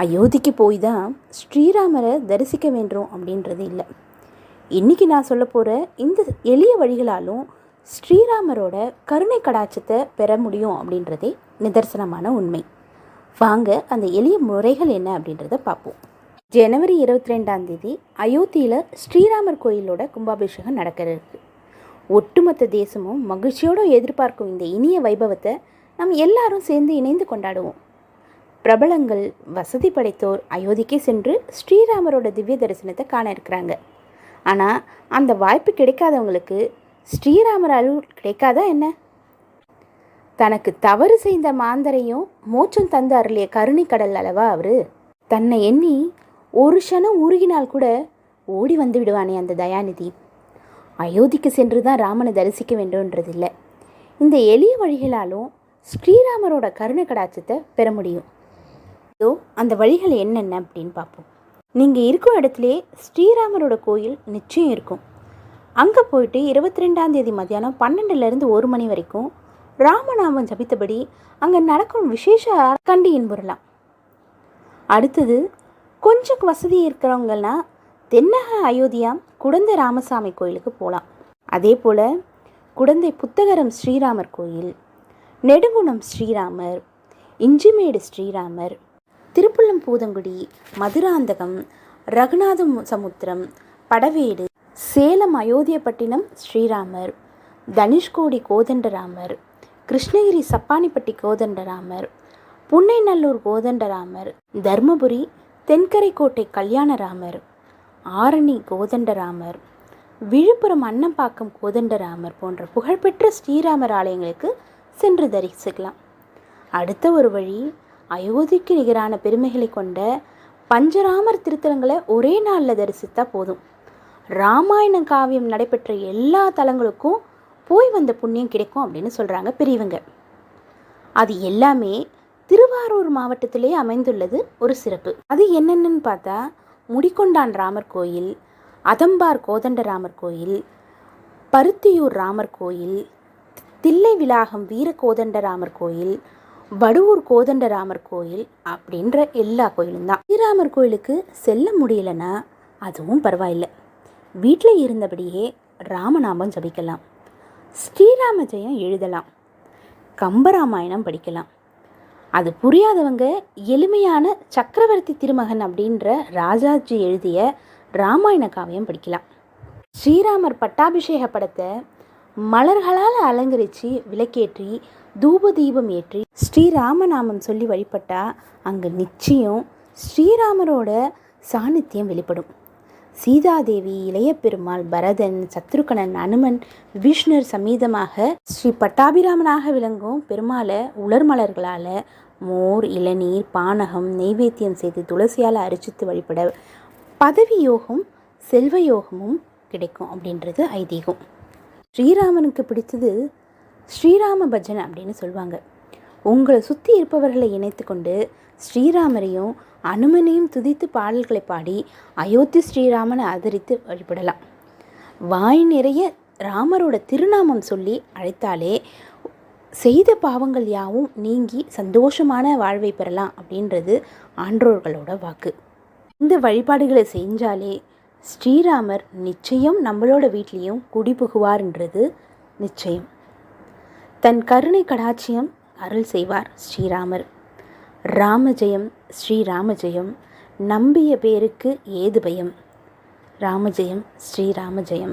அயோத்திக்கு போய் தான் ஸ்ரீராமரை தரிசிக்க வேண்டும் அப்படின்றது இல்லை. இன்றைக்கி நான் சொல்ல போகிற இந்த எளிய வழிகளாலும் ஸ்ரீராமரோட கருணை கடாட்சத்தை பெற முடியும் அப்படின்றதே நிதர்சனமான உண்மை. வாங்க அந்த எளிய முறைகள் என்ன அப்படின்றத பார்ப்போம். ஜனவரி இருபத்தி ரெண்டாம் தேதி அயோத்தியில் ஸ்ரீராமர் கோயிலோட கும்பாபிஷேகம் நடக்கிறது ஒட்டுமொத்த தேசமும் மகிழ்ச்சியோடு எதிர்பார்க்கும் இந்த இனிய வைபவத்தை நம்ம எல்லாரும் சேர்ந்து இணைந்து கொண்டாடுவோம். பிரபலங்கள் வசதி படைத்தோர் அயோத்திக்கே சென்று ஸ்ரீராமரோட திவ்ய தரிசனத்தை காண இருக்கிறாங்க. ஆனால் அந்த வாய்ப்பு கிடைக்காதவங்களுக்கு ஸ்ரீராமர் அருள் கிடைக்காதா என்ன? தனக்கு தவறு செய்த மாந்தரையும் மோச்சம் தந்து அருளிய கருணை கடல் அளவா அவரு? தன்னை எண்ணி ஒரு க்ஷணம் உருகினால் கூட ஓடி வந்து விடுவானே அந்த தயாநிதி. அயோத்திக்கு சென்று தான் ராமனை தரிசிக்க வேண்டும்ன்றதில்லை. இந்த எளிய வழிகளாலும் ஸ்ரீராமரோட கருணை கடாட்சத்தை பெற முடியும். ஸோ அந்த வழிகள் என்னென்ன அப்படின்னு பார்ப்போம். நீங்கள் இருக்கும் இடத்துலே ஸ்ரீராமரோட கோயில் நிச்சயம் இருக்கும். அங்கே போயிட்டு இருபத்தி ரெண்டாம் தேதி மத்தியானம் பன்னெண்டுலேருந்து ஒரு மணி வரைக்கும் ராமநாமம் ஜபித்தபடி அங்கே நடக்கும் விசேஷ கண்டி இன்புறலாம். அடுத்தது கொஞ்சம் வசதி இருக்கிறவங்கன்னா தென்னக அயோத்தியா குடந்தை ராமசாமி கோயிலுக்கு போகலாம் அதே போல் குடந்தை புத்தகரம் ஸ்ரீராமர் கோயில் நெடுங்குணம் ஸ்ரீராமர் இஞ்சிமேடு ஸ்ரீராமர் திருப்புள்ளம் பூதங்குடி மதுராந்தகம் ரகுநாதம் சமுத்திரம் படவேடு சேலம் அயோத்தியப்பட்டினம் ஸ்ரீராமர் தனுஷ்கோடி கோதண்டராமர் கிருஷ்ணகிரி சப்பானிப்பட்டி கோதண்டராமர் புன்னைநல்லூர் கோதண்டராமர் தர்மபுரி தென்கரைக்கோட்டை கல்யாணராமர் ஆரணி கோதண்டராமர் விழுப்புரம் அன்னம்பாக்கம் கோதண்டராமர் போன்ற புகழ்பெற்ற ஸ்ரீராமர் ஆலயங்களுக்கு சென்று தரிசிக்கலாம். அடுத்த ஒரு வழி அயோத்திக்கு நிகரான பெருமைகளை கொண்ட பஞ்சராமர் திருத்தலங்களை ஒரே நாளில் தரிசித்தா போதும். ராமாயண காவியம் நடைபெற்ற எல்லா தலங்களுக்கும் போய் வந்த புண்ணியம் கிடைக்கும் அப்படின்னு சொல்கிறாங்க பெரியவங்க. அது எல்லாமே திருவாரூர் மாவட்டத்திலே அமைந்துள்ளது ஒரு சிறப்பு. அது என்னென்னு பார்த்தா முடிக்கொண்டான் ராமர் கோயில் அதம்பார் கோதண்ட ராமர் கோயில் பருத்தியூர் ராமர் கோயில் தில்லை விலாகம் வீர கோதண்ட ராமர் கோயில் வடுவூர் கோதண்டராமர் கோயில் அப்படின்ற எல்லா கோயிலும் தான். ஸ்ரீராமர் கோயிலுக்கு செல்ல முடியலன்னா அதுவும் பரவாயில்லை. வீட்டில் இருந்தபடியே ராமநாமம் ஜபிக்கலாம். ஸ்ரீராம ஜெயம் எழுதலாம். கம்பராமாயணம் படிக்கலாம். அது புரியாதவங்க எளிமையான சக்கரவர்த்தி திருமகன் அப்படின்ற ராஜாஜி எழுதிய ராமாயண காவியம் படிக்கலாம். ஸ்ரீராமர் பட்டாபிஷேக படத்தை மலர்களால் அலங்கரித்து விளக்கேற்றி தூப தீபம் ஏற்றி ஸ்ரீராமநாமம் சொல்லி வழிபட்டால் அங்கே நிச்சயம் ஸ்ரீராமரோட சாநித்தியம் வெளிப்படும். சீதாதேவி இளைய பெருமாள் பரதன் சத்ருகணன் அனுமன் விஷ்ணர் சமீதமாக ஸ்ரீ பட்டாபிராமனாக விளங்கும் பெருமாளை உலர் மலர்களால் மோர் இளநீர் பானகம் நெய்வேத்தியம் செய்து துளசியால் அரிச்சித்து வழிபட பதவி யோகம் செல்வ யோகமும் கிடைக்கும் அப்படின்றது ஐதீகம். ஸ்ரீராமனுக்கு பிடித்தது ஸ்ரீராம பஜன் அப்படின்னு சொல்லுவாங்க உங்களை சுற்றி இருப்பவர்களை இணைத்து கொண்டு ஸ்ரீராமரையும் அனுமனையும் துதித்து பாடல்களை பாடி அயோத்தி ஸ்ரீராமனை ஆதரித்து வழிபடலாம். வாய் நிறைய ராமரோட திருநாமம் சொல்லி அழைத்தாலே செய்த பாவங்கள் யாவும் நீங்கி சந்தோஷமான வாழ்வை பெறலாம் அப்படின்றது ஆன்றோர்களோட வாக்கு. இந்த வழிபாடுகளை செஞ்சாலே ஸ்ரீராமர் நிச்சயம் நம்மளோட வீட்லேயும் குடிபுகுவார்ன்றது நிச்சயம். தன் கருணை கடாட்சியம் அருள் செய்வார் ஸ்ரீராமர். ராமஜெயம் ஸ்ரீராமஜெயம் நம்பிய பேருக்கு ஏது பயம்? ராமஜெயம் ஸ்ரீராமஜெயம்